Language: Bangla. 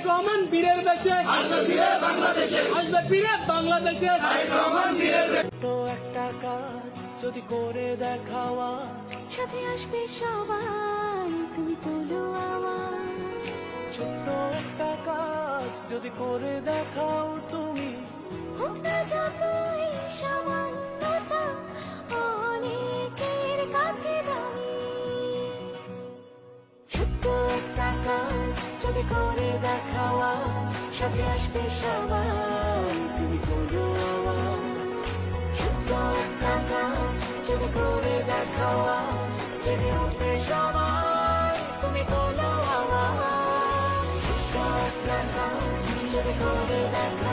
তারেক রহমান বীরের দেশে। আসবে বাংলাদেশে। তো একটা কাজ যদি করে দেখাওয়া। সাথে আসবে সবাই তুমি তোলো আওয়াজ ছোট্ট একটা কাজ যদি করে দেখাও তুমি। যদি করে দেখাওয়া, সাথে আসবে সবাই তুমি করো ছোট্ট একটা কাজ যদি করে দেখাওয়া, জেনে উঠবে সবাই, তুমি কোনো আমার ছোট্ট একটা কাজ যদি করে দেখাও